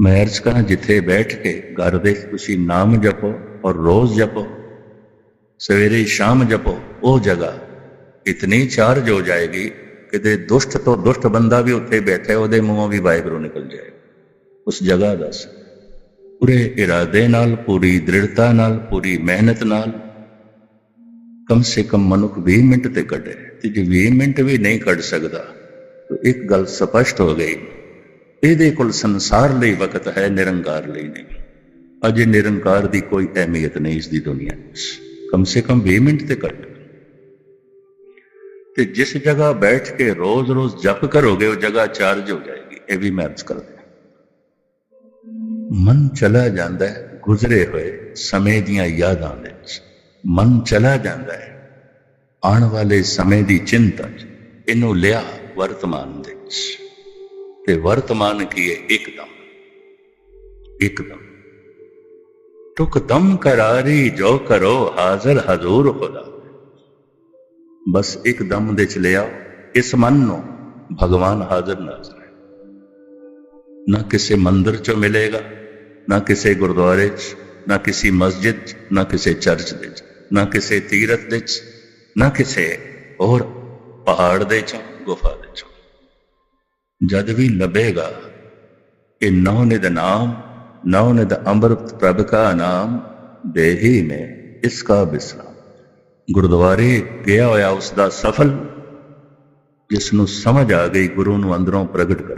ਮੈਂ ਅਰਜ਼ ਜਿੱਥੇ ਬੈਠ ਕੇ ਘਰ ਦੇ ਤੁਸੀਂ ਨਾਮ ਜਪੋ ਔਰ ਰੋਜ਼ ਜਪੋ, ਸਵੇਰੇ ਸ਼ਾਮ ਜਪੋ, ਉਹ ਜਗ੍ਹਾ ਇਤਨੀ ਚਾਰਜ ਹੋ ਜਾਏਗੀ, ਕਿਤੇ ਦੁਸ਼ਟ ਤੋਂ ਦੁਸ਼ਟ ਬੰਦਾ ਵੀ ਉੱਥੇ ਬੈਠੇ ਉਹਦੇ ਮੂੰਹੋਂ ਵੀ ਵਾਹਿਗੁਰੂ ਨਿਕਲ ਜਾਏ। ਉਸ ਜਗ੍ਹਾ ਦਾ ਪੂਰੇ ਇਰਾਦੇ ਨਾਲ, ਪੂਰੀ ਦ੍ਰਿੜਤਾ ਨਾਲ, ਪੂਰੀ ਮਿਹਨਤ ਨਾਲ ਕਮ ਸੇ ਕਮ ਮਨੁੱਖ 20 ਮਿੰਟ ਤੇ ਕੱਢੇ। ਤੇ ਜੇ 20 ਮਿੰਟ ਵੀ ਨਹੀਂ ਕੱਢ ਸਕਦਾ, ਤਾਂ ਇੱਕ ਗੱਲ ਸਪਸ਼ਟ ਹੋ ਗਈ। ਇਹਦੇ ਕੋਲ ਸੰਸਾਰ ਲਈ ਵਕਤ ਹੈ, ਨਿਰੰਕਾਰ ਲਈ ਨਹੀਂ। ਅਜੇ ਨਿਰੰਕਾਰ ਦੀ ਕੋਈ ਅਹਿਮੀਅਤ ਨਹੀਂ ਇਸ ਦੀ ਦੁਨੀਆ ਕਮ ਸੇ ਕਮ 20 ਮਿੰਟ ਤੇ ਕੱਢ ਤੇ ਜਿਸ ਜਗ੍ਹਾ ਬੈਠ ਕੇ ਰੋਜ਼-ਰੋਜ਼ ਜਪ ਕਰੋਗੇ, ਉਹ ਜਗ੍ਹਾ ਚਾਰਜ ਹੋ ਜਾਏਗੀ। ਇਹ ਵੀ ਮੈਂ ਅਰਜ਼ ਕਰਦਾ ਮਨ ਚਲਾ ਜਾਂਦਾ ਹੈ, ਗੁਜ਼ਰੇ ਹੋਏ ਸਮੇਂ ਦੀਆਂ ਯਾਦਾਂ ਵਿੱਚ। ਮਨ ਚਲਾ ਜਾਂਦਾ ਹੈ, ਆਉਣ ਵਾਲੇ ਸਮੇਂ ਦੀ ਚਿੰਤਾ ਇਹਨੂੰ ਲਿਆ ਵਰਤਮਾਨ ਦੇ ਵਿੱਚ। ਤੇ ਵਰਤਮਾਨ ਕੀ ਇੱਕਦਮ। ਇੱਕਦਮ। ਟੁਕ ਕਰਾਰੀ, ਜੋ ਕਰੋ, ਹਾਜ਼ਰ ਹਜ਼ੂਰ ਖੁਦਾ। ਬਸ ਇੱਕਦਮ ਦੇ ਚ ਲਿਆ ਇਸ ਮਨ ਨੂੰ ਭਗਵਾਨ ਹਾਜ਼ਰ ਨਾਜ਼ਰ ਹੈ ਨਾ ਕਿਸੇ ਮੰਦਰ ਚੋਂ ਮਿਲੇਗਾ, ਨਾ ਕਿਸੇ ਗੁਰਦੁਆਰੇ 'ਚ, ਨਾ ਕਿਸੇ ਮਸਜਿਦ 'ਚ, ਨਾ ਕਿਸੇ ਚਰਚ ਦੇ 'ਚ, ਨਾ ਕਿਸੇ ਤੀਰਥ ਦੇ 'ਚ, ਨਾ ਕਿਸੇ ਹੋਰ ਪਹਾੜ ਦੇ 'ਚ, ਗੁਫਾ ਦੇ 'ਚ। ਜਦ ਵੀ ਲੱਭੇਗਾ ਕਿ ਨੌ ਨਿਦ ਨਾਮ ਨੌ ਨਿਦ ਅੰਮ੍ਰਿਤ ਪ੍ਰਭ ਕਾ ਨਾਮ, ਦੇਹੀ ਮੇ ਇਸਕਾ ਬਿਸਰਾ। ਗੁਰਦੁਆਰੇ ਗਿਆ ਹੋਇਆ ਉਸ ਦਾ ਸਫਲ ਜਿਸ ਨੂੰ ਸਮਝ ਆ ਗਈ ਗੁਰੂ ਨੂੰ ਅੰਦਰੋਂ ਪ੍ਰਗਟ ਕਰ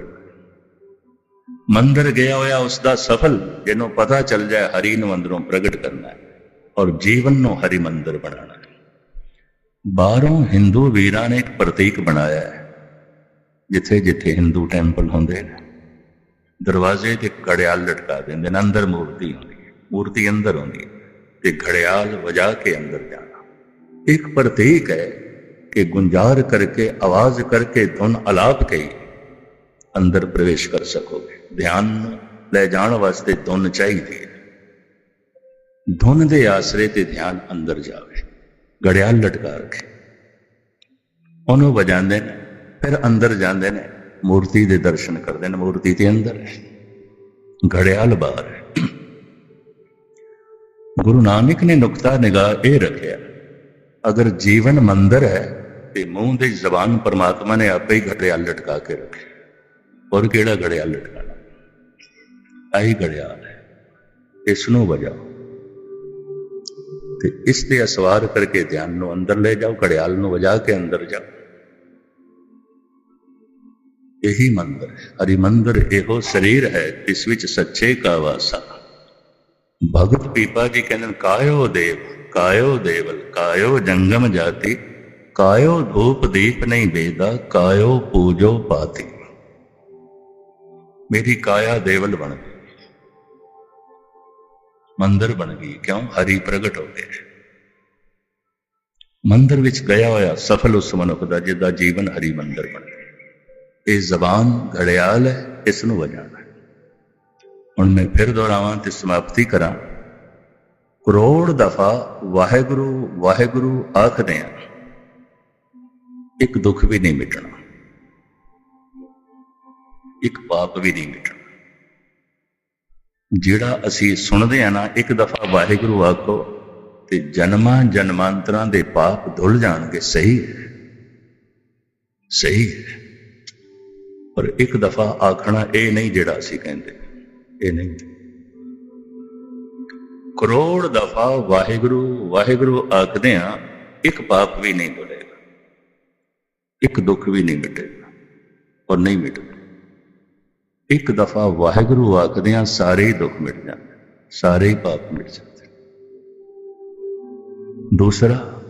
ਮੰਦਰ ਗਿਆ ਹੋਇਆ ਉਸ ਦਾ ਸਫਲ, ਜਿਹਨੂੰ ਪਤਾ ਚੱਲ ਜਾਏ ਹਰੀ ਨੂੰ ਅੰਦਰੋਂ ਪ੍ਰਗਟ ਕਰਨਾ ਹੈ ਔਰ ਜੀਵਨ ਨੂੰ ਹਰੀ ਮੰਦਰ ਬਣਾਉਣਾ ਹੈ। ਬਾਹਰੋਂ ਹਿੰਦੂ ਵੀਰਾਂ ਨੇ ਇੱਕ ਪ੍ਰਤੀਕ ਬਣਾਇਆ ਹੈ। ਜਿੱਥੇ ਜਿੱਥੇ ਹਿੰਦੂ ਟੈਂਪਲ ਹੁੰਦੇ ਨੇ, ਦਰਵਾਜ਼ੇ ਤੇ ਘੜਿਆਲ ਲਟਕਾ ਦਿੰਦੇ ਨੇ, ਅੰਦਰ ਮੂਰਤੀ ਹੁੰਦੀ ਹੈ, ਮੂਰਤੀ ਅੰਦਰ ਹੁੰਦੀ ਹੈ, ਤੇ ਘੜਿਆਲ ਵਜਾ ਕੇ ਅੰਦਰ ਜਾਣਾ। ਇੱਕ ਪ੍ਰਤੀਕ ਹੈ ਕਿ ਗੁੰਜਾਰ ਕਰਕੇ, ਆਵਾਜ਼ ਕਰਕੇ ਧੁਨ ਅਲਾਪ ਕੇ ਅੰਦਰ ਪ੍ਰਵੇਸ਼ ਕਰ ਸਕੋਗੇ। ਧਿਆਨ ਲੈ ਜਾਣ ਵਾਸਤੇ ਧੁਨ ਚਾਹੀਦੀ ਹੈ। ਧੁਨ ਦੇ ਆਸਰੇ ਤੇ ਧਿਆਨ ਅੰਦਰ ਜਾਵੇ। ਘੜਿਆਲ ਲਟਕਾ ਕੇ ਉਹਨੂੰ ਵਜਾਉਂਦੇ ਨੇ। ਫਿਰ ਅੰਦਰ ਜਾਂਦੇ ਨੇ। ਮੂਰਤੀ ਦੇ ਦਰਸ਼ਨ ਕਰਦੇ ਨੇ। ਮੂਰਤੀ ਤੇ ਅੰਦਰ ਹੈ। ਘੜਿਆਲ ਬਾਹਰ ਹੈ। ਗੁਰੂ ਨਾਨਕ ਨੇ ਨੁਕਤਾ ਨਿਗਾਹ ਇਹ ਰੱਖਿਆ, ਅਗਰ ਜੀਵਨ ਮੰਦਰ ਹੈ, ਤੇ ਮੂੰਹ ਦੇ ਜ਼ਬਾਨ ਪਰਮਾਤਮਾ ਨੇ ਆਪੇ ਹੀ ਘੜਿਆਲ ਲਟਕਾ ਕੇ ਰੱਖਿਆ ਔਰ ਕਿਹੜਾ ਘੜਿਆਲ ਲਟਕਾਣਾ ਆਹੀ ਘੜਿਆਲ ਹੈ। ਇਸ ਨੂੰ ਵਜਾਓ। ਤੇ ਇਸ ਤੇ ਅਸਵਾਰ ਕਰਕੇ ਧਿਆਨ ਨੂੰ ਅੰਦਰ ਲੈ ਜਾਓ, ਘੜਿਆਲ ਨੂੰ ਵਜਾ ਕੇ ਅੰਦਰ ਜਾਓ। ਇਹੀ ਮੰਦਰ ਹੈ। ਹਰੀ ਮੰਦਰ ਇਹੋ ਸਰੀਰ ਹੈ ਇਸ ਵਿੱਚ ਸੱਚੇ ਕਾ ਵਾਸਾ। ਭਗਤ ਪੀਪਾ ਜੀ ਕਹਿੰਦੇ ਕਾਇਓ ਦੇਵ, ਕਾਇਓ ਦੇਵਲ, ਕਾਇਓ ਜੰਗਮ ਜਾਤੀ, ਕਾਇਓ ਧੂਪ ਦੀਪ ਨਹੀਂ ਵੇਦਾ ਕਾਇਓ ਪੂਜੋ ਪਾਤੀ। ਮੇਰੀ ਕਾਇਆ ਦੇਵਲ ਬਣ ਗਈ। ਮੰਦਰ ਬਣ ਗਈ। ਕਿਉਂ? ਹਰੀ ਪ੍ਰਗਟ ਹੋ ਗਏ। ਮੰਦਰ ਵਿੱਚ ਗਿਆ ਹੋਇਆ ਸਫਲ ਉਸ ਮਨੁੱਖ ਦਾ ਜਿਹਦਾ ਜੀਵਨ ਹਰੀ ਮੰਦਰ ਬਣ ਗਿਆ ਇਹ ਜ਼ਬਾਨ ਘੜਿਆਲ ਹੈ ਇਸ ਨੂੰ ਵਜਾਣਾ ਹੁਣ ਮੈਂ ਫਿਰ ਦੁਹਰਾਵਾਂ ਤੇ ਸਮਾਪਤੀ ਕਰਾਂ। ਕਰੋੜ ਦਫਾ ਵਾਹਿਗੁਰੂ ਵਾਹਿਗੁਰੂ ਆਖਦੇ ਆ ਇੱਕ ਦੁੱਖ ਵੀ ਨਹੀਂ ਮਿਟਣਾ, ਇੱਕ ਪਾਪ ਵੀ ਨਹੀਂ ਮਿਟਣਾ। ਜਿਹੜਾ ਅਸੀਂ ਸੁਣਦੇ ਆ ਨਾ, ਇੱਕ ਦਫਾ ਵਾਹਿਗੁਰੂ ਆਖੋ, ਤੇ ਜਨਮਾਂ ਜਨਮਾਂਤਰਾਂ ਦੇ ਪਾਪ ਧੁੱਲ ਜਾਣਗੇ, ਸਹੀ ਹੈ। ਸਹੀ ਹੈ। ਪਰ ਇੱਕ ਦਫਾ ਆਖਣਾ ਇਹ ਨਹੀਂ ਜਿਹੜਾ ਅਸੀਂ ਕਹਿੰਦੇ। ਇਹ ਨਹੀਂ। ਕਰੋੜ ਦਫਾ ਵਾਹਿਗੁਰੂ ਵਾਹਿਗੁਰੂ ਆਖਦੇ ਆ ਇੱਕ ਪਾਪ ਵੀ ਨਹੀਂ ਬੋਲੇਗਾ ਇੱਕ ਦੁੱਖ ਵੀ ਨਹੀਂ ਮਿਟੇਗਾ ਔਰ ਨਹੀਂ ਮਿਟਦਾ ਇੱਕ ਦਫਾ ਵਾਹਿਗੁਰੂ ਆਖਦੇ ਆ ਸਾਰੇ ਹੀ ਦੁੱਖ ਮਿਟ ਜਾਂਦੇ ਸਾਰੇ ਹੀ ਪਾਪ ਮਿਟ ਜਾਂਦੇ ਦੂਸਰਾ,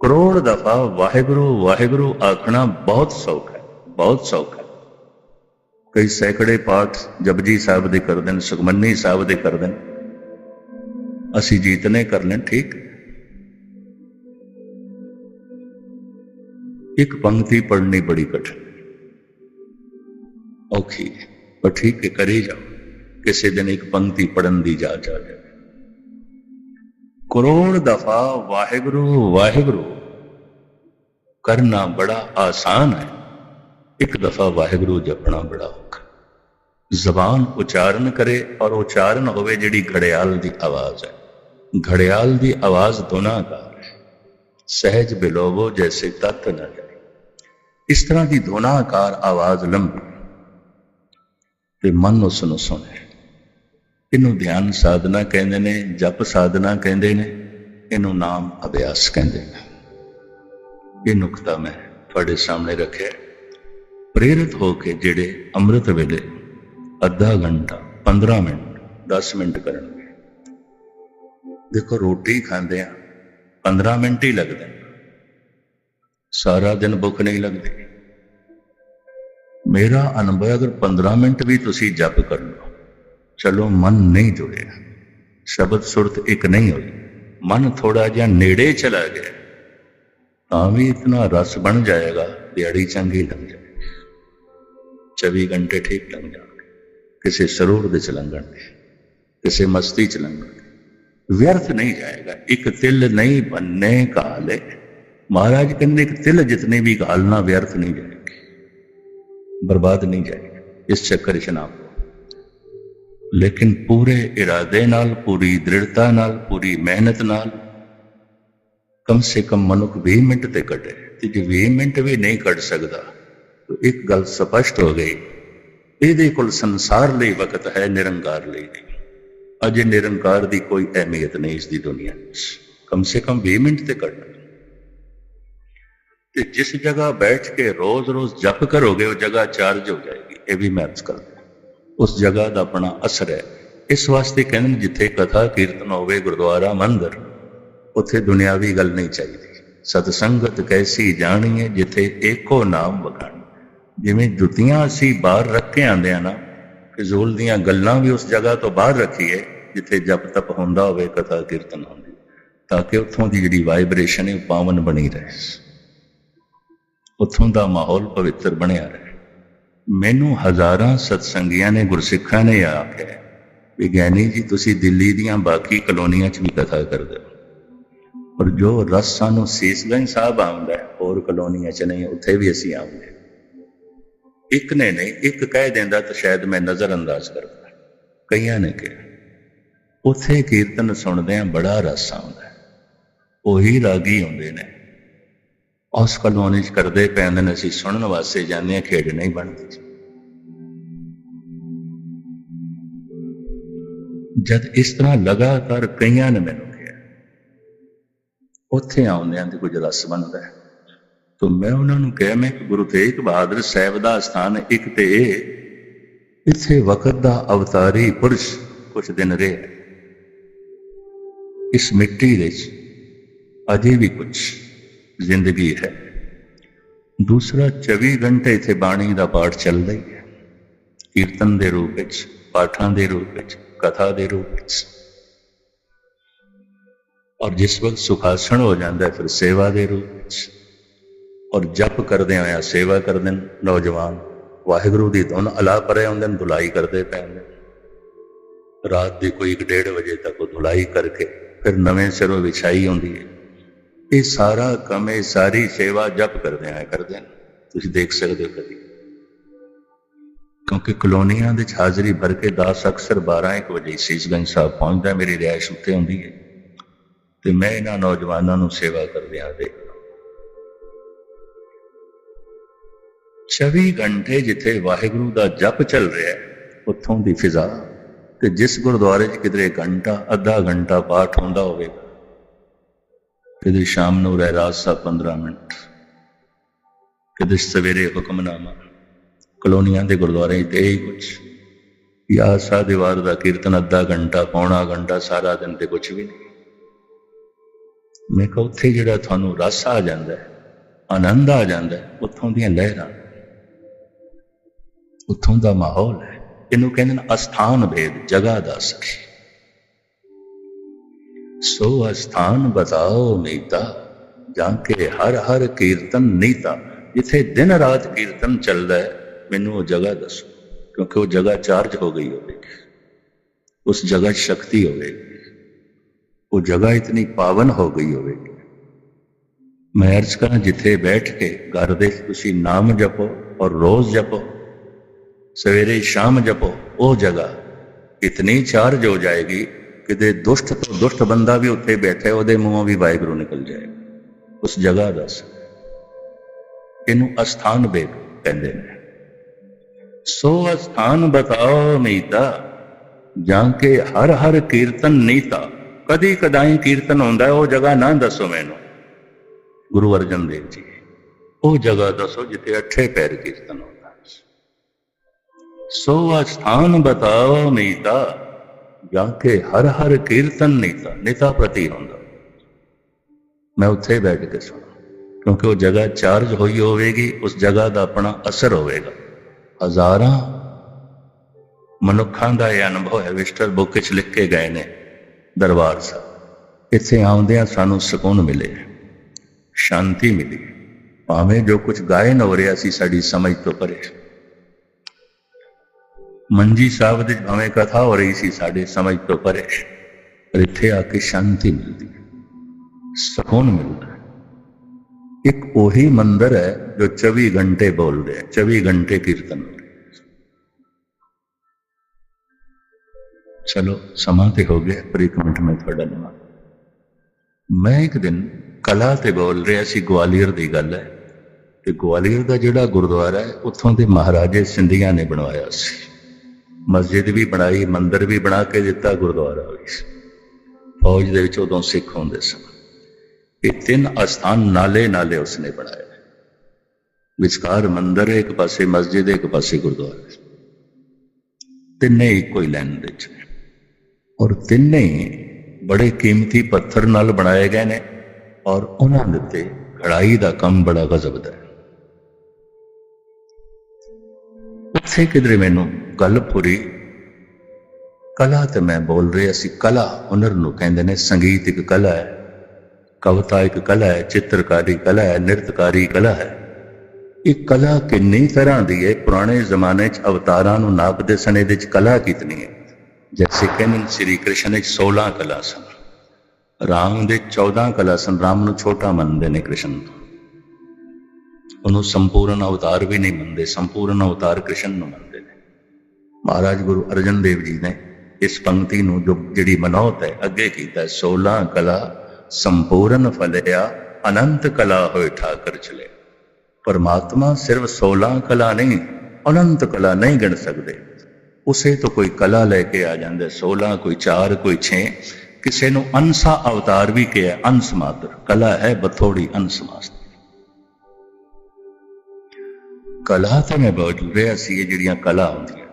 ਕਰੋੜ ਦਫਾ ਵਾਹਿਗੁਰੂ ਵਾਹਿਗੁਰੂ ਆਖਣਾ ਬਹੁਤ ਸੌਖਾ ਹੈ, ਬਹੁਤ ਸੌਖਾ ਹੈ। ਕਈ ਸੈਂਕੜੇ ਪਾਠ ਜਪਜੀ ਸਾਹਿਬ ਦੇ ਕਰਦੇ ਨੇ ਸੁਖਮਨੀ ਸਾਹਿਬ ਦੇ ਕਰਦੇ ਨੇ ਅਸੀਂ ਜੀਤਨੇ ਕਰ ਲੈਣ ਠੀਕ? ਇੱਕ ਪੰਕਤੀ ਪੜ੍ਹਨੀ ਬੜੀ ਕਠਿਨ। ਔਖੀ ਹੈ, ਪਰ ਠੀਕ ਹੈ ਕਰੀ ਜਾਓ। ਕਿਸੇ ਦਿਨ ਇੱਕ ਪੰਕਤੀ ਪੜਨ ਦੀ ਜਾਚ ਆ ਜਾਵੇ। ਕਰੋੜ ਦਫਾ ਵਾਹਿਗੁਰੂ ਵਾਹਿਗੁਰੂ ਕਰਨਾ ਬੜਾ ਆਸਾਨ ਹੈ। ਇੱਕ ਦਫਾ ਵਾਹਿਗੁਰੂ ਜਪਣਾ ਬੜਾ ਔਖਾ। ਜ਼ਬਾਨ ਉਚਾਰਨ ਕਰੇ ਔਰ ਉਚਾਰਨ ਹੋਵੇ ਜਿਹੜੀ ਘੜਿਆਲ ਦੀ ਆਵਾਜ਼ ਹੈ। ਘੜਿਆਲ ਦੀ ਆਵਾਜ਼ ਧੁਨਾਕਾਰ ਹੈ। ਸਹਿਜ ਬਿਲੋਵੋ ਜੈਸੇ ਤਤ ਨਾ ਜਾਏ। ਇਸ ਤਰ੍ਹਾਂ ਦੀ ਧੁਨਾਕਾਰ ਆਵਾਜ਼ ਲੰਬੀ ਤੇ ਮਨ ਉਸ ਨੂੰ ਸੁਣੇ ਇਹਨੂੰ ਧਿਆਨ ਸਾਧਨਾ ਕਹਿੰਦੇ ਨੇ, ਜਪ ਸਾਧਨਾ ਕਹਿੰਦੇ ਨੇ, ਇਹਨੂੰ ਨਾਮ ਅਭਿਆਸ ਕਹਿੰਦੇ ਨੇ। ਇਹ ਨੁਕਤਾ ਮੈਂ ਤੁਹਾਡੇ ਸਾਹਮਣੇ ਰੱਖਿਆ ਪ੍ਰੇਰਿਤ ਹੋ ਕੇ ਜਿਹੜੇ ਅੰਮ੍ਰਿਤ ਵੇਲੇ ਅੱਧਾ ਘੰਟਾ 15 ਮਿੰਟ 10 ਮਿੰਟ ਕਰਨਗੇ। ਦੇਖੋ ਰੋਟੀ ਖਾਂਦੇ ਆ 15 ਮਿੰਟ ਹੀ ਲੱਗਦੇ ਸਾਰਾ ਦਿਨ ਭੁੱਖ ਨਹੀਂ ਲੱਗਦੀ। ਮੇਰਾ ਅਨੁਭਵ ਹੈ, ਅਗਰ 15 ਮਿੰਟ ਵੀ ਤੁਸੀਂ ਜਪ ਕਰ ਲਓ ਚਲੋ ਮਨ ਨਹੀਂ ਜੁੜਿਆ। ਸ਼ਬਦ ਸੁਰਤ ਇੱਕ ਨਹੀਂ ਹੋਈ। ਮਨ ਥੋੜਾ ਜਿਹਾ ਨੇੜੇ ਚਲਾ ਗਿਆ। ਤਾਂ ਵੀ ਇਤਨਾ ਰਸ ਬਣ ਜਾਏਗਾ ਦਿਹਾੜੀ ਚੰਗੀ ਲੱਗ ਜਾਏ। 24 ਘੰਟੇ ਠੀਕ ਲੰਘ ਜਾਣਗੇ ਕਿਸੇ ਸਰੋਵਰ ਦੇ ਚ ਲੰਘਣਗੇ ਕਿਸੇ ਮਸਤੀ ਚ ਲੰਘਣਗੇ ਵਿਅਰਥ ਨਹੀਂ ਜਾਏਗਾ ਇੱਕ ਤਿਲ ਨਹੀਂ ਬੰਨੇ ਕਾਲੇ ਮਹਾਰਾਜ ਕਹਿੰਦੇ ਇੱਕ ਤਿਲ ਜਿਤਨੇ ਵੀ ਘਾਲਣਾ ਵਿਅਰਥ ਨਹੀਂ ਜਾਏਗੀ ਬਰਬਾਦ ਨਹੀਂ ਜਾਏਗਾ ਇਸ ਚੱਕਰ ਚ ਨਾ ਪਓ ਲੇਕਿਨ ਪੂਰੇ ਇਰਾਦੇ ਨਾਲ ਪੂਰੀ ਦ੍ਰਿੜਤਾ ਨਾਲ ਪੂਰੀ ਮਿਹਨਤ ਨਾਲ ਕਮ ਸੇ ਕਮ ਮਨੁੱਖ 20 ਮਿੰਟ ਤੇ ਕੱਢੇ ਤੇ ਜੇ 20 ਮਿੰਟ ਵੀ ਨਹੀਂ ਕੱਢ ਸਕਦਾ ਤਾਂ ਇੱਕ ਗੱਲ ਸਪਸ਼ਟ ਹੋ ਗਈ। ਇਹਦੇ ਕੋਲ ਸੰਸਾਰ ਲਈ ਵਕਤ ਹੈ, ਨਿਰੰਕਾਰ ਲਈ ਨਹੀਂ। ਅਜੇ ਨਿਰੰਕਾਰ ਦੀ ਕੋਈ ਅਹਿਮੀਅਤ ਨਹੀਂ ਇਸ ਦੀ ਦੁਨੀਆ ਵਿੱਚ। ਕਮ ਸੇ ਕਮ 20 ਮਿੰਟ ਤੇ ਕੱਢ। ਤੇ ਜਿਸ ਜਗ੍ਹਾ ਬੈਠ ਕੇ ਰੋਜ਼-ਰੋਜ਼ ਜਪ ਕਰੋਗੇ, ਉਹ ਜਗ੍ਹਾ ਚਾਰਜ ਹੋ ਜਾਏਗੀ। ਇਹ ਵੀ ਮੈਂ ਅਰਜ਼ ਕਰਦਾ ਉਸ ਜਗ੍ਹਾ ਦਾ ਆਪਣਾ ਅਸਰ ਹੈ। ਇਸ ਵਾਸਤੇ ਕਹਿੰਦੇ ਨੇ ਜਿੱਥੇ ਕਥਾ, ਕੀਰਤਨ ਹੋਵੇ, ਗੁਰਦੁਆਰਾ, ਮੰਦਰ, ਉੱਥੇ ਦੁਨਿਆਵੀ ਗੱਲ ਨਹੀਂ ਚਾਹੀਦੀ। ਸਤਸੰਗਤ ਕੈਸੀ ਜਾਣੀਏ ਜਿੱਥੇ ਏਕੋ ਨਾਮ ਵਖਾਣ। ਜਿਵੇਂ ਜੁੱਤੀਆਂ ਅਸੀਂ ਬਾਹਰ ਰੱਖ ਕੇ ਆਂਦੇ ਆ ਨਾ ਫਿਜ਼ੂਲ ਦੀਆਂ ਗੱਲਾਂ ਵੀ ਉਸ ਜਗ੍ਹਾ ਤੋਂ ਬਾਹਰ ਰੱਖੀਏ, ਜਿੱਥੇ ਜਪ ਤਪ ਹੁੰਦਾ ਹੋਵੇ, ਕਥਾ ਕੀਰਤਨ ਹੁੰਦੀ। ਤਾਂ ਕਿ ਉੱਥੋਂ ਦੀ ਜਿਹੜੀ ਵਾਈਬ੍ਰੇਸ਼ਨ ਹੈ, ਉਹ ਪਾਵਨ ਬਣੀ ਰਹੇ। ਉੱਥੋਂ ਦਾ ਮਾਹੌਲ ਪਵਿੱਤਰ ਬਣਿਆ ਰਹੇ। ਮੈਨੂੰ ਹਜ਼ਾਰਾਂ ਸਤਸੰਗੀਆਂ ਨੇ, ਗੁਰਸਿੱਖਾਂ ਨੇ ਆਖਿਆ ਵੀ ਗਿਆਨੀ ਜੀ, ਤੁਸੀਂ ਦਿੱਲੀ ਦੀਆਂ ਬਾਕੀ ਕਲੋਨੀਆਂ 'ਚ ਵੀ ਕਥਾ ਕਰਦੇ ਹੋ। ਪਰ ਜੋ ਰਸ ਸਾਨੂੰ ਸੀਸਗੰਜ ਸਾਹਿਬ ਆਉਂਦਾ ਹੋਰ ਕਲੋਨੀਆਂ 'ਚ ਨਹੀਂ, ਉੱਥੇ ਵੀ ਅਸੀਂ ਆਉਂਦੇ ਇੱਕ ਨੇ ਨਹੀਂ, ਇੱਕ ਕਹਿ ਦਿੰਦਾ ਤਾਂ ਸ਼ਾਇਦ ਮੈਂ ਨਜ਼ਰ ਅੰਦਾਜ਼ ਕਰਦਾ। ਕਈਆਂ ਨੇ ਕਿਹਾ, ਉੱਥੇ ਕੀਰਤਨ ਸੁਣਦੇ ਆ ਬੜਾ ਰਸ ਆਉਂਦਾ ਉਹੀ ਰਾਗੀ ਹੁੰਦੇ ਨੇ। ਉਸ ਕਲੋਨੀ 'ਚ ਕਰਦੇ ਪੈਂਦੇ ਨੇ, ਅਸੀਂ ਸੁਣਨ ਵਾਸਤੇ ਜਾਂਦੇ ਆ ਖੇਡ ਨਹੀਂ ਬਣਦੀ ਜਦ ਇਸ ਤਰ੍ਹਾਂ ਲਗਾਤਾਰ ਕਈਆਂ ਨੇ ਮੈਨੂੰ ਕਿਹਾ, ਉੱਥੇ ਆਉਂਦਿਆਂ ਤੇ ਕੁਝ ਰਸ ਬਣਦਾ ਹੈ। ਤਾਂ ਮੈਂ ਉਹਨਾਂ ਨੂੰ ਕਹਿ, ਮੈਂ ਕਿ ਗੁਰੂ ਤੇਗ ਬਹਾਦਰ ਸਾਹਿਬ ਦਾ ਸਥਾਨ ਇੱਕ ਤੇ ਇੱਥੇ ਵਕਤ ਦਾ ਅਵਤਾਰੀ ਪੁਰਸ਼ ਕੁਝ ਦਿਨ ਰਿਹਾ। ਇਸ ਮਿੱਟੀ ਵਿੱਚ ਅਜੇ ਵੀ ਕੁਝ ਜ਼ਿੰਦਗੀ ਹੈ। ਦੂਸਰਾ 24 ਘੰਟੇ ਇੱਥੇ ਬਾਣੀ ਦਾ ਪਾਠ ਚੱਲਦਾ ਹੀ ਹੈ। ਕੀਰਤਨ ਦੇ ਰੂਪ ਵਿੱਚ, ਪਾਠਾਂ ਦੇ ਰੂਪ ਵਿੱਚ, ਕਥਾ ਦੇ ਰੂਪ ਵਿੱਚ। ਔਰ ਜਿਸ ਵਕਤ ਸੁਖਾਸਣ ਹੋ ਜਾਂਦਾ ਹੈ, ਫਿਰ ਸੇਵਾ ਦੇ ਰੂਪ ਵਿੱਚ। ਔਰ ਜਪ ਕਰਦੇ ਹੋਇਆ ਸੇਵਾ ਕਰਦੇ ਨੇ ਨੌਜਵਾਨ। ਵਾਹਿਗੁਰੂ ਦੀ ਧੁਨ ਅਲਾ ਪਰੇ ਹੁੰਦੇ ਨੇ, ਧੁਲਾਈ ਕਰਦੇ ਪਏ ਹੁੰਦੇ ਨੇ। ਰਾਤ ਦੀ ਕੋਈ 1:30 ਵਜੇ ਤੱਕ ਉਹ ਧੁਲਾਈ ਕਰਕੇ ਫਿਰ ਨਵੇਂ ਸਿਰੋਂ ਵਿਛਾਈ ਹੁੰਦੀ ਹੈ। ਇਹ ਸਾਰਾ ਕੰਮ, ਇਹ ਸਾਰੀ ਸੇਵਾ ਜਪ ਕਰਦੇ ਆ ਕਰਦੇ ਨੇ। ਤੁਸੀਂ ਦੇਖ ਸਕਦੇ ਹੋ ਕਦੀ। ਕਿਉਂਕਿ ਕਲੋਨੀਆਂ ਦੇ ਹਾਜ਼ਰੀ ਭਰ ਕੇ 10 ਅਕਸਰ 12 1 ਵਜੇ ਸੀਸਗੰਜ ਸਾਹਿਬ ਪਹੁੰਚਦਾ, ਮੇਰੀ ਰਿਹਾਇਸ਼ ਉੱਤੇ ਹੁੰਦੀ ਹੈ। ਤੇ ਮੈਂ ਇਹਨਾਂ ਨੌਜਵਾਨਾਂ ਨੂੰ ਸੇਵਾ ਕਰਦਿਆਂ ਦੇਖਦਾ 24 ਘੰਟੇ ਜਿੱਥੇ ਵਾਹਿਗੁਰੂ ਦਾ ਜਪ ਚੱਲ ਰਿਹਾ ਹੈ, ਉੱਥੋਂ ਦੀ ਫਿਜ਼ਾ। ਤੇ ਜਿਸ ਗੁਰਦੁਆਰੇ 'ਚ ਕਿਧਰੇ ਘੰਟਾ, ਅੱਧਾ ਘੰਟਾ ਪਾਠ ਹੁੰਦਾ ਹੋਵੇਗਾ ਕਿਤੇ ਸ਼ਾਮ ਨੂੰ ਰਹਿਰਾਸ ਸਾਹਿਬ 15 ਮਿੰਟ ਕਿਤੇ ਸਵੇਰੇ ਹੁਕਮਨਾਮਾ। ਕਲੋਨੀਆਂ ਦੇ ਗੁਰਦੁਆਰੇ ਤੇ ਹੀ ਕੁਝ ਯਾ ਸਾ ਦੀਵਾਰ ਦਾ ਕੀਰਤਨ ਅੱਧਾ ਘੰਟਾ, ਪੌਣਾ ਘੰਟਾ, ਸਾਰਾ ਦਿਨ ਤੇ ਕੁਝ ਵੀ ਨਹੀਂ। ਮੈਂ ਕਿਹਾ ਉੱਥੇ ਜਿਹੜਾ ਤੁਹਾਨੂੰ ਰਸ ਆ ਜਾਂਦਾ ਹੈ, ਆਨੰਦ ਆ ਜਾਂਦਾ ਹੈ, ਉੱਥੋਂ ਦੀਆਂ ਲਹਿਰਾਂ। ਉੱਥੋਂ ਦਾ ਮਾਹੌਲ ਹੈ। ਇਹਨੂੰ ਕਹਿੰਦੇ ਨੇ ਅਸਥਾਨ ਭੇਦ, ਜਗ੍ਹਾ ਦਾ ਸਖੀ। ਸੋ ਅਸਥਾਨ ਬਤਾਓ ਨੀਤਾ, ਜਾਂ ਕੇ ਹਰ ਹਰ ਕੀਰਤਨ ਨੀਤਾ, ਜਿੱਥੇ ਦਿਨ ਰਾਤ ਕੀਰਤਨ ਚੱਲਦਾ ਹੈ, ਮੈਨੂੰ ਉਹ ਜਗ੍ਹਾ ਦੱਸੋ, ਕਿਉਂਕਿ ਉਹ ਜਗ੍ਹਾ ਚਾਰਜ ਹੋ ਗਈ ਹੋਵੇਗੀ। ਉਸ ਜਗ੍ਹਾ ਸ਼ਕਤੀ ਹੋਵੇਗੀ। ਉਹ ਜਗ੍ਹਾ ਇਤਨੀ ਪਾਵਨ ਹੋ ਗਈ ਹੋਵੇਗੀ। ਮੈਂ ਅਰਜ਼ ਕਰਾਂ ਜਿੱਥੇ ਬੈਠ ਕੇ ਘਰ ਦੇ ਤੁਸੀਂ ਨਾਮ ਜਪੋ ਔਰ ਰੋਜ਼ ਜਪੋ ਸਵੇਰੇ ਸ਼ਾਮ ਜਪੋ, ਉਹ ਜਗ੍ਹਾ ਇਤਨੀ ਚਾਰਜ ਹੋ ਜਾਏਗੀ ਕਿ ਦੇ ਦੁਸ਼ਟ ਤੋਂ ਦੁਸ਼ਟ ਬੰਦਾ ਵੀ ਉੱਥੇ ਬੈਠੇ ਉਹਦੇ ਮੂੰਹੋਂ ਵੀ ਵਾਹਿਗੁਰੂ ਨਿਕਲ ਜਾਏਗਾ ਉਸ ਜਗ੍ਹਾ ਦਾ ਇਹਨੂੰ ਅਸਥਾਨ ਵੇਗ ਕਹਿੰਦੇ ਨੇ। ਸੋ ਅਸਥਾਨ ਬਤਾਓ ਮੀਤਾ ਜਾਂ ਕੇ ਹਰ ਹਰ ਕੀਰਤਨ ਨੀਤਾ, ਕਦੀ ਕਦਾਈ ਕੀਰਤਨ ਹੁੰਦਾ ਉਹ ਜਗ੍ਹਾ ਨਾ ਦੱਸੋ ਮੈਨੂੰ। ਗੁਰੂ ਅਰਜਨ ਦੇਵ ਜੀ, ਉਹ ਜਗ੍ਹਾ ਦੱਸੋ ਜਿੱਥੇ ਅੱਠੇ ਪੈਰ ਕੀਰਤਨ ਹੁੰਦਾ ਸੋ ਅਸਥਾਨ ਬਤਾਓ ਨੀਤਾ ਜਾਂ ਕੇ ਹਰ ਹਰ ਕੀਰਤਨ ਨੀਤਾ ਨੀਤਾ ਪ੍ਰਤੀ ਹੁੰਦਾ। ਮੈਂ ਉੱਥੇ ਬੈਠ ਕੇ ਸੁਣਾ, ਕਿਉਂਕਿ ਉਹ ਜਗ੍ਹਾ ਚਾਰਜ ਹੋਈ ਹੋਵੇਗੀ, ਉਸ ਜਗ੍ਹਾ ਦਾ ਆਪਣਾ ਅਸਰ ਹੋਵੇਗਾ। ਹਜ਼ਾਰਾਂ ਮਨੁੱਖਾਂ ਦਾ ਇਹ ਅਨੁਭਵ ਹੈ, ਵਿਸਟਰ ਬੁੱਕ ਵਿੱਚ ਲਿਖ ਕੇ ਗਏ ਨੇ ਦਰਬਾਰ ਸਾਹਿਬ। ਇੱਥੇ ਆਉਂਦਿਆਂ ਸਾਨੂੰ ਸਕੂਨ ਮਿਲੇ, ਸ਼ਾਂਤੀ ਮਿਲੀ। ਭਾਵੇਂ ਜੋ ਕੁਝ ਗਾਇਨ ਹੋ ਰਿਹਾ ਸੀ, ਸਾਡੀ ਸਮਝ ਤੋਂ ਪਰੇ ਮੰਜੀ ਸਾਹਿਬ ਦੇ ਭਾਵੇਂ ਕਥਾ ਹੋ ਰਹੀ ਸੀ ਸਾਡੇ ਸਮਝ ਤੋਂ ਪਰੇ। ਪਰ ਇੱਥੇ ਆ ਕੇ ਸ਼ਾਂਤੀ ਮਿਲਦੀ ਹੈ। ਸਕੂਨ ਮਿਲਦਾ ਹੈ। ਇੱਕ ਉਹੀ ਮੰਦਰ ਹੈ ਜੋ 24 ਘੰਟੇ ਬੋਲਦੇ ਹੈ। 24 ਘੰਟੇ ਕੀਰਤਨ ਚਲੋ, ਸਮਾਂ ਤੇ ਹੋ ਗਿਆ, ਪਰ ਇੱਕ ਮਿੰਟ ਮੈਂ ਤੁਹਾਡਾ ਲਵਾਂ। ਮੈਂ ਇੱਕ ਦਿਨ ਕਲਾ ਤੇ ਬੋਲ ਰਿਹਾ ਸੀ, ਗਵਾਲੀਅਰ ਦੀ ਗੱਲ ਹੈ। ਤੇ ਗਵਾਲੀਅਰ ਦਾ ਜਿਹੜਾ ਗੁਰਦੁਆਰਾ ਹੈ, ਉੱਥੋਂ ਦੇ ਮਹਾਰਾਜੇ ਸਿੰਧੀਆਂ ਨੇ ਬਣਵਾਇਆ ਸੀ। ਮਸਜਿਦ ਵੀ ਬਣਾਈ, ਮੰਦਿਰ ਵੀ ਬਣਾ ਕੇ ਦਿੱਤਾ ਗੁਰਦੁਆਰਾ ਵੀ। ਫੌਜ ਦੇ ਵਿੱਚ ਉਦੋਂ ਸਿੱਖ ਹੁੰਦੇ ਸਨ। ਇਹ ਤਿੰਨ ਅਸਥਾਨ ਨਾਲੇ ਨਾਲੇ ਉਸਨੇ ਬਣਾਏ। ਵਿਚਕਾਰ ਮੰਦਿਰ ਇੱਕ ਪਾਸੇ, ਮਸਜਿਦ ਇੱਕ ਪਾਸੇ, ਗੁਰਦੁਆਰਾ। ਤਿੰਨੇ ਇੱਕੋ ਹੀ ਲਾਈਨ ਦੇ ਵਿੱਚ ਔਰ ਤਿੰਨੇ ਬੜੇ ਕੀਮਤੀ ਪੱਥਰ ਨਾਲ ਬਣਾਏ ਗਏ ਨੇ। ਔਰ ਉਹਨਾਂ ਦੇ ਉੱਤੇ ਕਢਾਈ ਦਾ ਕੰਮ ਬੜਾ ਗਜ਼ਬ ਦਾ ਹੈ ਕਿਧਰੇ ਮੈਨੂੰ ਗੱਲ ਪੂਰੀ। ਕਲਾ ਤੇ ਮੈਂ ਬੋਲ ਰਿਹਾ ਸੀ, ਕਲਾ ਹੁਨਰ ਨੂੰ ਕਹਿੰਦੇ ਨੇ, ਸੰਗੀਤ ਇੱਕ ਕਲਾ ਹੈ, ਕਵਿਤਾ ਇੱਕ ਕਲਾ ਹੈ, ਚਿੱਤਰਕਾਰੀ ਕਲਾ ਹੈ, ਨਿਰਤਕਾਰੀ ਕਲਾ ਹੈ। ਇਹ ਕਲਾ ਕਿੰਨੀ ਤਰ੍ਹਾਂ ਦੀ ਹੈ, ਪੁਰਾਣੇ ਜ਼ਮਾਨੇ 'ਚ ਅਵਤਾਰਾਂ ਨੂੰ ਨਾਪਦੇ ਸਨ ਇਹਦੇ 'ਚ ਕਲਾ ਕਿਤਨੀ ਹੈ? ਜੈਸੇ ਕਹਿੰਦੇ ਸ੍ਰੀ ਕ੍ਰਿਸ਼ਨ ਵਿੱਚ 16 ਕਲਾ ਸਨ। ਰਾਮ ਦੇ 14 ਕਲਾ ਸਨ, ਰਾਮ ਨੂੰ ਛੋਟਾ ਮੰਨਦੇ ਨੇ ਕ੍ਰਿਸ਼ਨ। ਤੋਂ ਉਹਨੂੰ ਸੰਪੂਰਨ ਅਵਤਾਰ ਵੀ ਨਹੀਂ ਮੰਨਦੇ, ਸੰਪੂਰਨ ਅਵਤਾਰ ਕ੍ਰਿਸ਼ਨ ਨੂੰ ਮੰਨਦੇ ਨੇ। ਮਹਾਰਾਜ ਗੁਰੂ ਅਰਜਨ ਦੇਵ ਜੀ ਨੇ ਇਸ ਪੰਕਤੀ ਨੂੰ ਜੋ ਜਿਹੜੀ ਮਨੋਤ ਹੈ, ਅੱਗੇ ਕੀਤਾ 16 ਕਲਾ ਸੰਪੂਰਨ ਫਲਿਆ, ਅਨੰਤ ਕਲਾ ਹੋਏ ਠਾਕਰ ਚਲੇ। ਪਰਮਾਤਮਾ ਸਿਰਫ 16 ਕਲਾ ਨਹੀਂ, ਅਨੰਤ ਕਲਾ ਨਹੀਂ ਗਿਣ ਸਕਦੇ। ਉਸੇ ਤੋਂ ਕੋਈ ਕਲਾ ਲੈ ਕੇ ਆ ਜਾਂਦਾ 16 ਕੋਈ 4 ਕੋਈ 6 ਕਿਸੇ ਨੂੰ ਅੰਸਾ ਅਵਤਾਰ ਵੀ ਕਿਹਾ ਅੰਸ ਮਾਤਰ। ਕਲਾ ਹੈ, ਬਥੋੜੀ ਅੰਸ ਮਾਤਰ। ਕਲਾ ਤਾਂ ਮੈਂ ਬਹੁਤ ਰਿਹਾ ਸੀ ਜਿਹੜੀਆਂ ਕਲਾ ਹੁੰਦੀਆਂ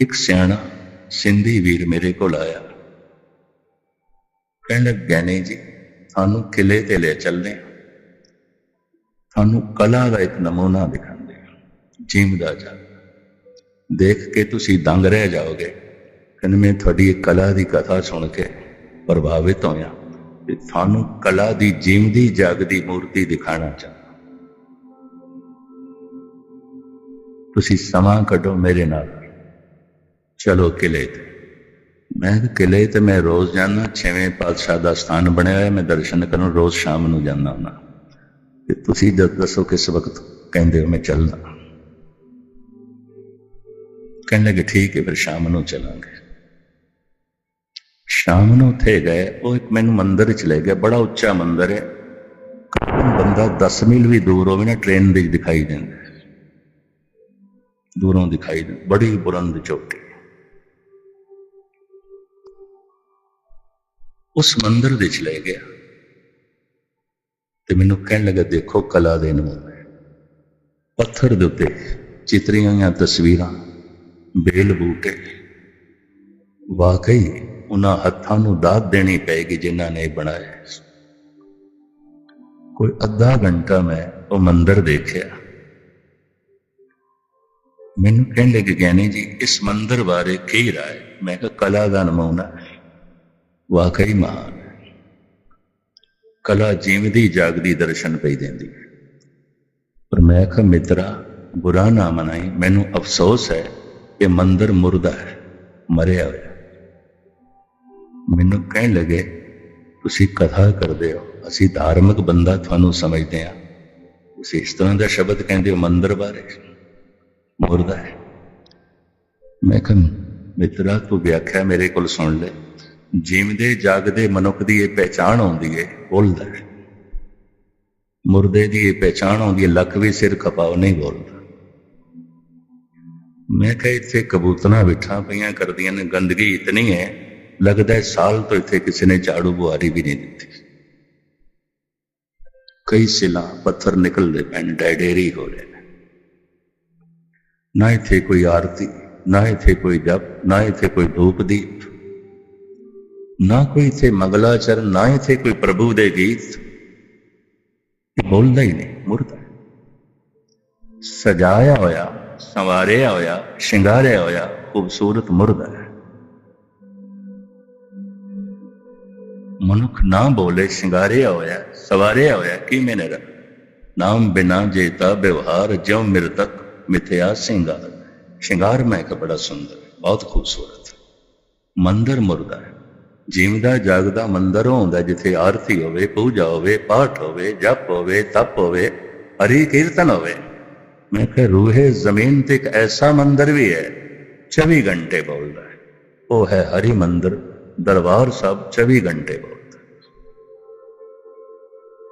ਇੱਕ ਸਿਆਣਾ, ਸਿੰਧੀ ਵੀਰ ਮੇਰੇ ਕੋਲ ਆਇਆ। ਕਹਿਣ ਲੱਗਾ ਨਹੀਂ ਜੀ ਤੁਹਾਨੂੰ ਕਿਲੇ ਤੇ ਲੈ ਚੱਲਦੇ ਹਾਂ। ਤੁਹਾਨੂੰ ਕਲਾ ਦਾ ਇੱਕ ਨਮੂਨਾ ਦਿਖਾਉਂਦੇ ਹਾਂ। ਜਿਮ ਦਾ ਜਾ। ਦੇਖ ਕੇ ਤੁਸੀਂ ਦੰਗ ਰਹਿ ਜਾਓਗੇ। ਕਹਿੰਦੇ, ਮੈਂ ਤੁਹਾਡੀ ਇਹ ਕਲਾ ਦੀ ਕਥਾ ਸੁਣ ਕੇ ਪ੍ਰਭਾਵਿਤ ਹੋਇਆ। ਤੇ ਤੁਹਾਨੂੰ ਕਲਾ ਦੀ ਜਿਉਂਦੀ ਜਾਗਦੀ ਮੂਰਤੀ ਦਿਖਾਣਾ ਚਾਹੁੰਦਾ ਤੁਸੀਂ ਸਮਾਂ ਕੱਢੋ ਮੇਰੇ ਨਾਲ। ਚਲੋ ਕਿਲੇ ਤੇ। ਮੈਂ ਕਿਹਾ ਕਿਲੇ ਤੇ ਮੈਂ ਰੋਜ਼ ਜਾਂਦਾ, ਛੇਵੇਂ ਪਾਤਸ਼ਾਹ ਦਾ ਸਥਾਨ ਬਣਿਆ ਹੋਇਆ, ਮੈਂ ਦਰਸ਼ਨ ਕਰਨ ਰੋਜ਼ ਸ਼ਾਮ ਨੂੰ ਜਾਂਦਾ ਹੁੰਦਾ। ਤੇ ਤੁਸੀਂ ਦ- ਦੱਸੋ ਕਿਸ ਵਕਤ ਕਹਿੰਦੇ ਹੋ ਮੈਂ ਚੱਲਦਾ? ਕਹਿਣ ਲੱਗੇ, ਠੀਕ ਹੈ, ਫਿਰ ਸ਼ਾਮ ਨੂੰ ਚੱਲਾਂਗੇ। ਸ਼ਾਮ ਨੂੰ ਉੱਥੇ ਗਏ, ਉਹ ਇੱਕ ਮੈਨੂੰ ਮੰਦਿਰ ਚ ਲੈ ਗਿਆ, ਬੜਾ ਉੱਚਾ ਮੰਦਿਰ ਹੈ। ਬੰਦਾ 10 ਮੀਲ ਵੀ ਦੂਰ ਹੋਵੇ ਨਾ, ਟ੍ਰੇਨ ਦੇ ਦਿਖਾਈ ਦਿੰਦਾ। ਹੈ। ਦੂਰੋਂ ਦਿਖਾਈ ਦਿੰਦਾ ਬੜੀ ਬੁਲੰਦ ਚੋਟੀ। ਉਸ ਮੰਦਰ ਦੇ ਚ ਲੈ ਗਿਆ ਤੇ ਮੈਨੂੰ ਕਹਿਣ ਲੱਗਾ, ਦੇਖੋ ਕਲਾ ਦੇ ਨਮੂਨੇ। ਪੱਥਰ ਦੇ ਉੱਤੇ ਚਿਤਰੀਆਂ ਹੋਈਆਂ ਤਸਵੀਰਾਂ, ਬੇਲ ਬੂਟੇ। ਵਾਕਈ ਉਹਨਾਂ ਹੱਥਾਂ ਨੂੰ ਦਾਤ ਦੇਣੀ ਪਏਗੀ ਜਿਨ੍ਹਾਂ ਨੇ ਬਣਾਇਆ ਕੋਈ ਅੱਧਾ ਘੰਟਾ ਮੈਂ ਉਹ ਮੰਦਰ ਦੇਖਿਆ। ਮੈਨੂੰ ਕਹਿਣ ਲੱਗੇ ਗਿਆਨੀ ਜੀ, ਇਸ ਮੰਦਰ ਬਾਰੇ ਕੀ ਰਾਏ? ਮੈਂ ਕਿਹਾ, ਕਲਾ ਦਾ ਨਮੂਨਾ ਵਾਕਈ ਮਹਾਨ ਕਲਾ ਜੀਵਦੀ, ਜਾਗਦੀ, ਦਰਸ਼ਨ ਪਈ ਦਿੰਦੀ। ਪਰ ਮੈਂ ਕਿਹਾ, ਮਿੱਤਰਾ, ਬੁਰਾ ਨਾ ਮਨਾਈ। ਮੈਨੂੰ ਅਫਸੋਸ ਹੈ ਕਿ ਮੰਦਰ ਮੁਰਦਾ ਹੈ, ਮਰਿਆ ਹੋਇਆ। ਮੈਨੂੰ ਕਹਿਣ ਲੱਗੇ, ਤੁਸੀਂ ਕਥਾ ਕਰਦੇ ਹੋ। ਅਸੀਂ ਧਾਰਮਿਕ ਬੰਦਾ ਤੁਹਾਨੂੰ ਸਮਝਦੇ ਹਾਂ। ਤੁਸੀਂ ਇਸ ਤਰ੍ਹਾਂ ਦਾ ਸ਼ਬਦ ਕਹਿੰਦੇ ਹੋ ਮੰਦਰ ਬਾਰੇ? ਮੁਰਦਾ ਹੈ। ਮੈਂ ਕਿਹਾ ਮਿੱਤਰਾ ਤੂੰ ਵਿਆਖਿਆ ਮੇਰੇ ਕੋਲ ਸੁਣ ਲੈ। ਜੀਵਦੇ ਜਾਗਦੇ ਮਨੁੱਖ ਦੀ ਇਹ ਪਹਿਚਾਣ ਆਉਂਦੀ ਹੈ ਬੋਲਦਾ ਹੈ। ਮੁਰਦੇ ਦੀ ਇਹ ਪਹਿਚਾਣ ਆਉਂਦੀ ਹੈ ਲੱਕ ਵੀ ਸਿਰ ਖਪਾਓ ਨਹੀਂ ਬੋਲਦਾ। ਮੈਂ ਕਿਹਾ ਇੱਥੇ ਕਬੂਤਰਾਂ ਬਿਠਾ ਪਈਆਂ ਕਰਦੀਆਂ ਨੇ ਗੰਦਗੀ ਇਤਨੀ ਹੈ ਲੱਗਦਾ ਸਾਲ ਤੋਂ ਇੱਥੇ ਕਿਸੇ ਨੇ ਝਾੜੂ ਬੁਹਾਰੀ ਵੀ ਨਹੀਂ ਦਿੱਤੀ। ਕਈ ਸਿਲਾ ਪੱਥਰ ਨਿਕਲਦੇ ਪੈਣ ਡੈਡੇਰੀ ਹੋ ਰਹੇ ਨੇ ਨਾ ਇੱਥੇ ਕੋਈ ਆਰਤੀ ਨਾ ਇੱਥੇ ਕੋਈ ਜਪ ਨਾ ਇੱਥੇ ਕੋਈ ਧੂਪ ਦੀਪ ਨਾ ਕੋਈ ਇੱਥੇ ਮੰਗਲਾਚਰਨ ਨਾ ਇੱਥੇ ਕੋਈ ਪ੍ਰਭੂ ਦੇ ਗੀਤ ਇਹ ਬੋਲਦਾ ਹੀ ਨਹੀਂ ਮੁਰਦਾ ਹੈ। ਸਜਾਇਆ ਹੋਇਆ ਸੰਵਾਰਿਆ ਹੋਇਆ ਸ਼ਿੰਗਾਰਿਆ ਹੋਇਆ ਖੂਬਸੂਰਤ ਮੁਰਦਾ ਹੈ ਮਨੁੱਖ ਨਾ ਬੋਲੇ ਸ਼ਿੰਗਾਰਿਆ ਹੋਇਆ ਸਵਾਰਿਆ ਹੋਇਆ ਕਿਵੇਂ ਨੇ ਰ ਨਾਮ ਬਿਨਾ ਜੇਤਾ ਵਿਵਹਾਰ ਜਿਉ ਮਿਰਤਕ ਮਿਥਿਆ ਸਿੰਗਾਰ। ਸ਼ਿੰਗਾਰ ਮੈਂ ਕਿ ਬੜਾ ਸੁੰਦਰ, ਬਹੁਤ ਖੂਬਸੂਰਤ। ਮੰਦਰ ਮੁਰਦਾ ਹੈ। ਜੀਵਦਾ ਜਾਗਦਾ ਮੰਦਰ ਆਉਂਦਾ ਜਿੱਥੇ ਆਰਤੀ ਹੋਵੇ, ਪੂਜਾ ਹੋਵੇ, ਪਾਠ ਹੋਵੇ, ਜਪ ਹੋਵੇ, ਤਪ ਹੋਵੇ, ਹਰੀ ਕੀਰਤਨ ਹੋਵੇ। ਮੈਂ ਕਿਹਾ, ਰੂਹੇ ਜ਼ਮੀਨ ਤੇ ਇੱਕ ਐਸਾ ਮੰਦਰ ਵੀ ਹੈ 24 ਘੰਟੇ ਬੋਲਦਾ ਹੈ। ਉਹ ਹੈ ਹਰੀ ਮੰਦਰ, ਦਰਬਾਰ ਸਾਹਿਬ 24 ਘੰਟੇ ਬੋਲਦਾ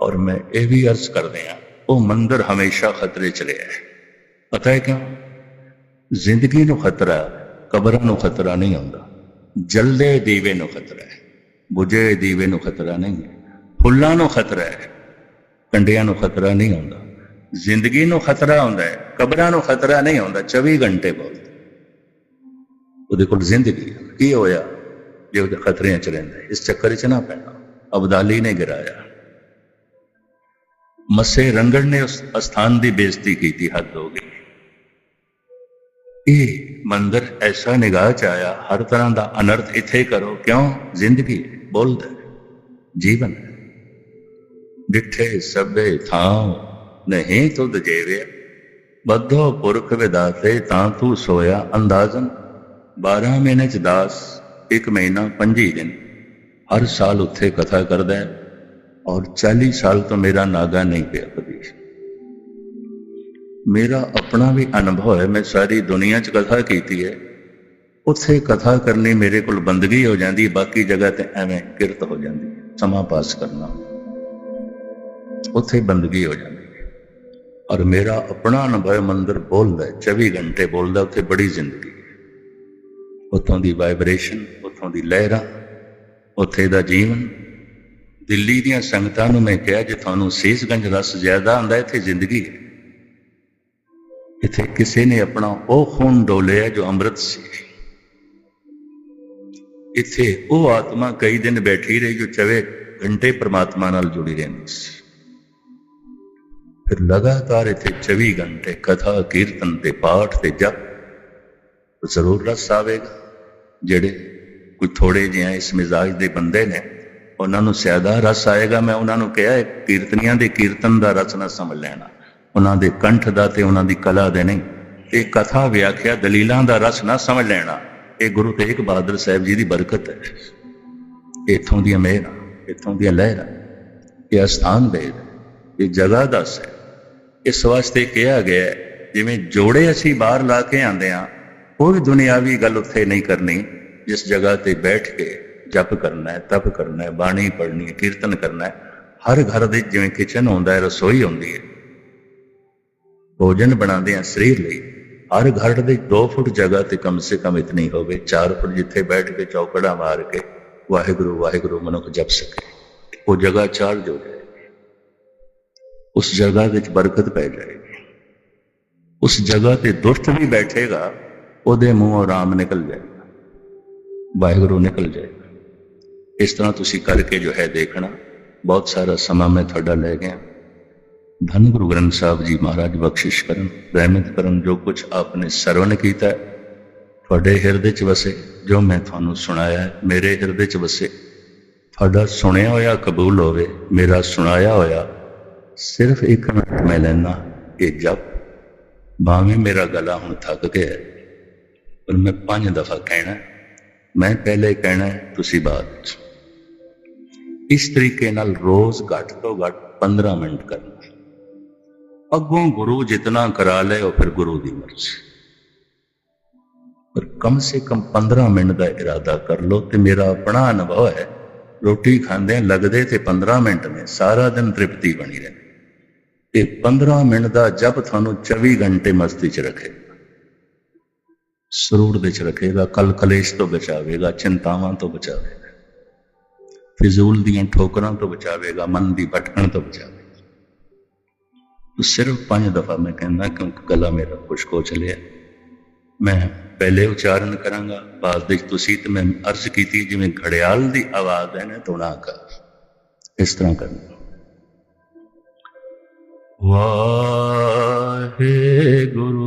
ਔਰ ਮੈਂ ਇਹ ਵੀ ਅਰਜ਼ ਕਰਦੇ ਆ ਉਹ ਮੰਦਰ ਹਮੇਸ਼ਾ ਖਤਰੇ ਚ ਰਿਹਾ ਹੈ। ਪਤਾ ਹੈ ਕਿਉਂ ਜ਼ਿੰਦਗੀ ਨੂੰ ਖਤਰਾ ਕਬਰਾਂ ਨੂੰ ਖਤਰਾ ਨਹੀਂ ਹੁੰਦਾ ਜਲਦੇ ਦੀਵੇ ਨੂੰ ਖਤਰਾ ਹੈ ਬੁਝੇ ਦੀਵੇ ਨੂੰ ਖਤਰਾ ਨਹੀਂ ਹੈ ਫੁੱਲਾਂ ਨੂੰ ਖਤਰਾ ਹੈ ਕੰਡਿਆਂ ਨੂੰ ਖਤਰਾ ਨਹੀਂ ਹੁੰਦਾ ਜ਼ਿੰਦਗੀ ਨੂੰ ਖਤਰਾ ਹੁੰਦਾ ਹੈ ਕਬਰਾਂ ਨੂੰ ਖਤਰਾ ਨਹੀਂ ਹੁੰਦਾ 24 ਘੰਟੇ ਬੋਲਦਾ ਉਹਦੇ ਕੋਲ ਜ਼ਿੰਦਗੀ ਹੈ। ਕੀ ਹੋਇਆ ਜੇ ਉਹਦੇ ਖਤਰਿਆਂ ਚ ਰਹਿੰਦਾ ਹੈ? ਇਸ ਚੱਕਰ ਚ ਨਾ ਪੈਣਾ ਅਬਦਾਲੀ ਨੇ ਗਿਰਾਇਆ ਮੱਸੇ ਰੰਗੜ ਨੇ ਉਸ ਅਸਥਾਨ ਦੀ ਬੇਇੱਜ਼ਤੀ ਕੀਤੀ ਹੱਦ ਹੋ ਗਈ ਇਹ ਮੰਦਰ ਐਸਾ ਨਿਗਾਹ ਚ ਆਇਆ ਹਰ ਤਰ੍ਹਾਂ ਦਾ ਅਨਰਥ ਇੱਥੇ ਕਰੋ। ਕਿਉਂ? ਜ਼ਿੰਦਗੀ ਹੈ, ਬੋਲਦਾ ਹੈ, ਜੀਵਨ ਡਿੱਠੇ ਸਭੇ ਥਾਂ ਨਹੀਂ ਤੁਧ ਜੇਵਿਆ ਬੱਧੋ ਪੁਰਖ ਵਿਦਾਤੇ ਤਾਂ ਤੂੰ ਸੋਇਆ ਅੰਦਾਜ਼ਨ। 12 ਮਹੀਨੇ ਚ ਦਾਸ ਇੱਕ ਮਹੀਨਾ 25 ਦਿਨ। ਹਰ ਸਾਲ ਉੱਥੇ ਕਥਾ ਕਰਦਾ ਔਰ 40 ਸਾਲ ਤੋਂ ਮੇਰਾ ਨਾਗਾ ਨਹੀਂ ਪਿਆ। ਮੇਰਾ ਆਪਣਾ ਵੀ ਅਨੁਭਵ ਹੈ ਮੈਂ ਸਾਰੀ ਦੁਨੀਆ 'ਚ ਕਥਾ ਕੀਤੀ ਹੈ। ਉੱਥੇ ਕਥਾ ਕਰਨੀ ਮੇਰੇ ਕੋਲ ਬੰਦਗੀ ਹੋ ਜਾਂਦੀ ਬਾਕੀ ਜਗ੍ਹਾ ਤੇ ਐਵੇਂ ਕਿਰਤ ਹੋ ਜਾਂਦੀ ਸਮਾਂ ਪਾਸ ਕਰਨਾ। ਉੱਥੇ ਬੰਦਗੀ ਹੋ ਜਾਂਦੀ ਹੈ। ਔਰ ਮੇਰਾ ਆਪਣਾ ਅਨੁਭਵ ਹੈ, ਮੰਦਰ ਬੋਲਦਾ ਹੈ, 24 ਘੰਟੇ ਬੋਲਦਾ ਉੱਥੇ ਬੜੀ ਜ਼ਿੰਦਗੀ ਹੈ। ਉੱਥੋਂ ਦੀ ਵਾਈਬ੍ਰੇਸ਼ਨ ਉੱਥੋਂ ਦੀ ਲਹਿਰਾਂ ਉੱਥੇ ਦਾ ਜੀਵਨ। ਦਿੱਲੀ ਦੀਆਂ ਸੰਗਤਾਂ ਨੂੰ ਮੈਂ ਕਿਹਾ ਜੇ ਤੁਹਾਨੂੰ ਸੀਸਗੰਜ ਰਸ ਜ਼ਿਆਦਾ ਆਉਂਦਾ ਇੱਥੇ ਜ਼ਿੰਦਗੀ ਹੈ। ਇੱਥੇ ਕਿਸੇ ਨੇ ਆਪਣਾ ਉਹ ਖੂਨ ਡੋਲਿਆ ਜੋ ਅੰਮ੍ਰਿਤ ਸੀ। ਇੱਥੇ ਉਹ ਆਤਮਾ ਕਈ ਦਿਨ ਬੈਠੀ ਰਹੀ ਜੋ ਚਵੇ ਘੰਟੇ ਪ੍ਰਮਾਤਮਾ ਨਾਲ ਜੁੜੀ ਰਹਿੰਦੀ ਸੀ। ਫਿਰ ਲਗਾਤਾਰ ਇੱਥੇ 24 ਘੰਟੇ ਕਥਾ, ਕੀਰਤਨ ਤੇ ਪਾਠ ਤੇ ਜਪ ਜ਼ਰੂਰ ਰਸ ਆਵੇਗਾ। ਜਿਹੜੇ ਕੋਈ ਥੋੜੇ ਜਿਹੇ ਇਸ ਮਿਜ਼ਾਜ ਦੇ ਬੰਦੇ ਨੇ, ਉਹਨਾਂ ਨੂੰ ਸਿਆਦਾ ਰਸ ਆਏਗਾ। ਮੈਂ ਉਹਨਾਂ ਨੂੰ ਕਿਹਾ ਕੀਰਤਨੀਆਂ ਦੇ ਕੀਰਤਨ ਦਾ ਰਸ ਨਾ ਸਮਝ ਲੈਣਾ। ਉਹਨਾਂ ਦੇ ਕੰਠ ਦਾ ਤੇ ਉਹਨਾਂ ਦੀ ਕਲਾ ਦੇ ਨਹੀਂ। ਇਹ ਕਥਾ ਵਿਆਖਿਆ ਦਲੀਲਾਂ ਦਾ ਰਸ ਨਾ ਸਮਝ ਲੈਣਾ। ਇਹ ਗੁਰੂ ਤੇਗ ਬਹਾਦਰ ਸਾਹਿਬ ਜੀ ਦੀ ਬਰਕਤ ਹੈ। ਇੱਥੋਂ ਦੀਆਂ ਮਿਹਰਾਂ, ਇੱਥੋਂ ਦੀਆਂ ਲਹਿਰਾਂ, ਇਹ ਅਸਥਾਨ ਦੇ ਇਹ ਜਗ੍ਹਾ ਦੱਸ ਹੈ। ਇਸ ਵਾਸਤੇ ਕਿਹਾ ਗਿਆ ਜਿਵੇਂ ਜੋੜੇ ਅਸੀਂ ਬਾਹਰ ਲਾ ਕੇ ਆਂਦੇ ਆ ਕੋਈ ਦੁਨਿਆਵੀ ਗੱਲ ਉੱਥੇ ਨਹੀਂ ਕਰਨੀ। ਜਿਸ ਜਗ੍ਹਾ ਤੇ ਬੈਠ ਕੇ ਜਪ ਕਰਨਾ ਹੈ, ਤਪ ਕਰਨਾ ਹੈ, ਬਾਣੀ ਪੜ੍ਹਨੀ ਹੈ, ਕੀਰਤਨ ਕਰਨਾ ਹੈ, ਹਰ ਘਰ ਦੇ ਜਿਵੇਂ ਕਿਚਨ ਹੁੰਦਾ ਹੈ, ਰਸੋਈ ਹੁੰਦੀ ਹੈ ਭੋਜਨ ਬਣਾਉਂਦੇ ਆ ਸਰੀਰ ਲਈ, ਹਰ ਘਰ ਦੇ 2 ਫੁੱਟ ਜਗ੍ਹਾ ਤੇ ਕਮ ਸੇ ਕਮ ਇਤਨੀ ਹੋਵੇ 4 ਫੁੱਟ ਜਿੱਥੇ ਬੈਠ ਕੇ ਚੌਕੜਾ ਮਾਰ ਕੇ ਵਾਹਿਗੁਰੂ ਵਾਹਿਗੁਰੂ ਮਨੁੱਖ ਜਪ ਸਕੇ। ਉਹ ਜਗ੍ਹਾ ਚਾਰਜ ਹੋ ਜਾਏ, ਉਸ ਜਗ੍ਹਾ ਵਿੱਚ ਬਰਕਤ ਪੈ ਜਾਏਗੀ ਉਸ ਜਗ੍ਹਾ ਤੇ ਦੁਸ਼ਟ ਵੀ ਬੈਠੇਗਾ, ਉਹਦੇ ਮੂੰਹੋਂ ਆਰਾਮ ਨਿਕਲ ਜਾਏਗਾ, ਵਾਹਿਗੁਰੂ ਨਿਕਲ ਜਾਏਗਾ। ਇਸ ਤਰ੍ਹਾਂ ਤੁਸੀਂ ਕਰਕੇ ਜੋ ਹੈ ਦੇਖਣਾ, ਬਹੁਤ ਸਾਰਾ ਸਮਾਂ ਮੈਂ ਤੁਹਾਡਾ ਲੈ ਗਿਆ। ਧੰਨ ਗੁਰੂ ਗ੍ਰੰਥ ਸਾਹਿਬ ਜੀ ਮਹਾਰਾਜ ਬਖਸ਼ਿਸ਼ ਕਰਨ, ਰਹਿਮਤ ਕਰਨ ਜੋ ਕੁਝ ਆਪਨੇ ਸਰਵਨ ਕੀਤਾ ਤੁਹਾਡੇ ਹਿਰਦੇ 'ਚ ਵਸੇ, ਜੋ ਮੈਂ ਤੁਹਾਨੂੰ ਸੁਣਾਇਆ ਮੇਰੇ ਹਿਰਦੇ 'ਚ ਵਸੇ। ਤੁਹਾਡਾ ਸੁਣਿਆ ਹੋਇਆ ਕਬੂਲ ਹੋਵੇ, ਮੇਰਾ ਸੁਣਾਇਆ ਹੋਇਆ, ਸਿਰਫ ਇੱਕ ਮਿੰਟ ਮੈਂ ਲੈਣਾ ਇਹ ਜਪ। ਭਾਵੇਂ ਮੇਰਾ ਗਲਾ ਹੁਣ ਥੱਕ ਗਿਆ ਪਰ ਮੈਂ ਪੰਜ ਦਫਾ ਕਹਿਣਾ ਮੈਂ ਪਹਿਲੇ ਕਹਿਣਾ ਤੁਸੀਂ ਬਾਅਦ ਵਿੱਚ ਇਸ ਤਰੀਕੇ ਨਾਲ ਰੋਜ਼ ਘੱਟ ਤੋਂ ਘੱਟ 15 ਮਿੰਟ ਕਰਨਾ। ਅੱਗੋਂ ਗੁਰੂ ਜਿਤਨਾ ਕਰਾ ਲੈ ਉਹ ਫਿਰ ਗੁਰੂ ਦੀ ਮਰਜ਼ੀ। ਪਰ ਕਮ ਸੇ ਕਮ 15 ਮਿੰਟ ਦਾ ਇਰਾਦਾ ਕਰ ਲਓ ਤੇ ਮੇਰਾ ਆਪਣਾ ਅਨੁਭਵ ਹੈ, ਰੋਟੀ ਖਾਂਦੇ ਲੱਗਦੇ ਤੇ 15 ਮਿੰਟ ਨੇ ਸਾਰਾ ਦਿਨ ਤ੍ਰਿਪਤੀ ਬਣੀ ਰਹੇ। ਇਹ 15 ਮਿੰਟ ਦਾ ਜਪ ਤੁਹਾਨੂੰ 24 ਘੰਟੇ ਮਸਤੀ 'ਚ ਰੱਖੇਗਾ। ਸਰੂੜ ਵਿੱਚ ਰੱਖੇਗਾ, ਕਲ ਕਲੇਸ਼ ਤੋਂ ਬਚਾਵੇਗਾ, ਚਿੰਤਾਵਾਂ ਤੋਂ ਬਚਾਵੇਗਾ। ਫਿਜ਼ੂਲ ਦੀਆਂ ਠੋਕਰਾਂ ਤੋਂ ਬਚਾਵੇਗਾ, ਮਨ ਦੀ ਭਟਕਣ ਤੋਂ ਬਚਾਵੇਗਾ। ਤੋ ਸਿਰਫ ਪੰਜ ਦਫਾ ਮੈਂ ਕਹਿੰਦਾ ਕਿਉਂਕਿ ਗਲਾ ਮੇਰਾ ਖੁਸ਼ਕ ਹੋ ਚਲਿਆ। ਮੈਂ ਪਹਿਲੇ ਉਚਾਰਨ ਕਰਾਂਗਾ, ਬਾਅਦ ਵਿੱਚ ਤੁਸੀਂ ਤੇ ਮੈਂ ਅਰਜ਼ ਕੀਤੀ ਜਿਵੇਂ ਘੜਿਆਲ ਦੀ ਆਵਾਜ਼ ਹੈ ਨਾ ਤੋਣਾ ਕਰ ਇਸ ਤਰ੍ਹਾਂ ਕਰਨਾ। ਵਾਹਿਗੁਰੂ